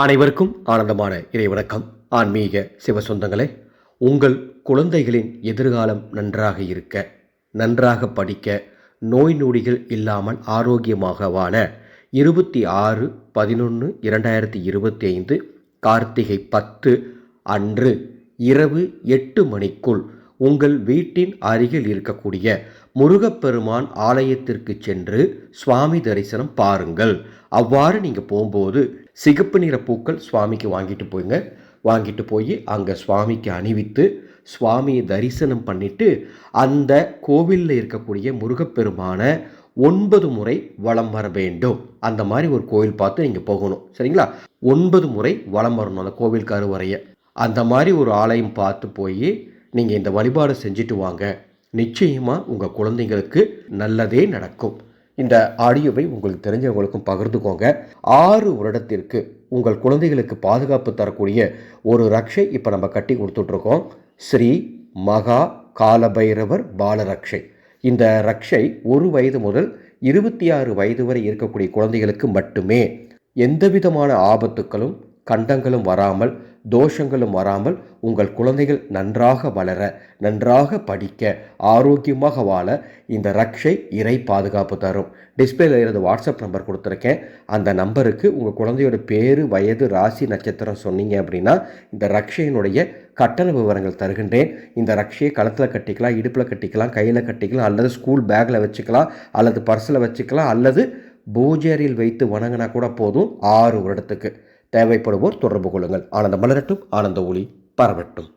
அனைவருக்கும் ஆனந்தமான இறை வணக்கம். ஆன்மீக சிவ சொந்தங்களே உங்கள் குழந்தைகளின் எதிர்காலம் நன்றாக இருக்க நன்றாக படிக்க நோய் நொடிகள் இல்லாமல் ஆரோக்கியமாகவான இருபத்தி ஆறு பதினொன்று இரண்டாயிரத்தி இருபத்தி ஐந்து கார்த்திகை பத்து அன்று இரவு எட்டு மணிக்குள் உங்கள் வீட்டின் அருகில் இருக்கக்கூடிய முருகப்பெருமான் ஆலயத்திற்கு சென்று சுவாமி தரிசனம் பாருங்கள். அவ்வாறு நீங்கள் போகும்போது சிகப்பு நிற பூக்கள் சுவாமிக்கு வாங்கிட்டு போய்ங்க. வாங்கிட்டு போய் அங்கே சுவாமிக்கு அணிவித்து சுவாமியை தரிசனம் பண்ணிட்டு அந்த கோவிலில் இருக்கக்கூடிய முருகப்பெருமானை ஒன்பது முறை வலம் வர வேண்டும். அந்த மாதிரி ஒரு கோவில் பார்த்து நீங்கள் போகணும். சரிங்களா? ஒன்பது முறை வலம் வரணும் அந்த கோவில் கருவறைய. அந்த மாதிரி ஒரு ஆலயம் பார்த்து போய் நீங்கள் இந்த வழிபாடு செஞ்சுட்டு வாங்க. நிச்சயமாக உங்கள் குழந்தைங்களுக்கு நல்லதே நடக்கும். இந்த ஆடியோவை உங்களுக்கு தெரிஞ்சவங்களுக்கும் பகிர்ந்துக்கோங்க. ஆறு வருடத்திற்கு உங்கள் குழந்தைகளுக்கு பாதுகாப்பு தரக்கூடிய ஒரு ரக்ஷை இப்போ நம்ம கட்டி கொடுத்துட்ருக்கோம். ஸ்ரீ மகா காலபைரவர் பாலரக்ஷை. இந்த ரக்ஷை ஒரு வயது முதல் இருபத்தி ஆறு வயது வரை இருக்கக்கூடிய குழந்தைகளுக்கு மட்டுமே எந்தவிதமான ஆபத்துக்களும் கண்டங்களும் வராமல் தோஷங்களும் வராமல் உங்கள் குழந்தைகள் நன்றாக வளர நன்றாக படிக்க ஆரோக்கியமாக வாழ இந்த ரக்ஷை இறை பாதுகாப்பு தரும். டிஸ்பிளேல இருந்து வாட்ஸ்அப் நம்பர் கொடுத்துருக்கேன். அந்த நம்பருக்கு உங்கள் குழந்தையோட பேர் வயது ராசி நட்சத்திரம் சொன்னீங்க அப்படின்னா இந்த ரக்ஷையினுடைய கட்டண விவரங்கள் தருகின்றேன். இந்த ரக்ஷையை கழுத்தில் கட்டிக்கலாம் இடுப்பில் கட்டிக்கலாம் கையில் கட்டிக்கலாம் அல்லது ஸ்கூல் பேக்கில் வச்சுக்கலாம் அல்லது பர்ஸில் வச்சுக்கலாம் அல்லது பூஜேரியில் வைத்து வணங்கினா கூட போதும் ஆறு வருடத்துக்கு. தேவைப்படுவோர் தொடர்பு கொள்ளுங்கள். ஆனந்த மலரட்டும் ஆனந்த ஒளி பரவட்டும்.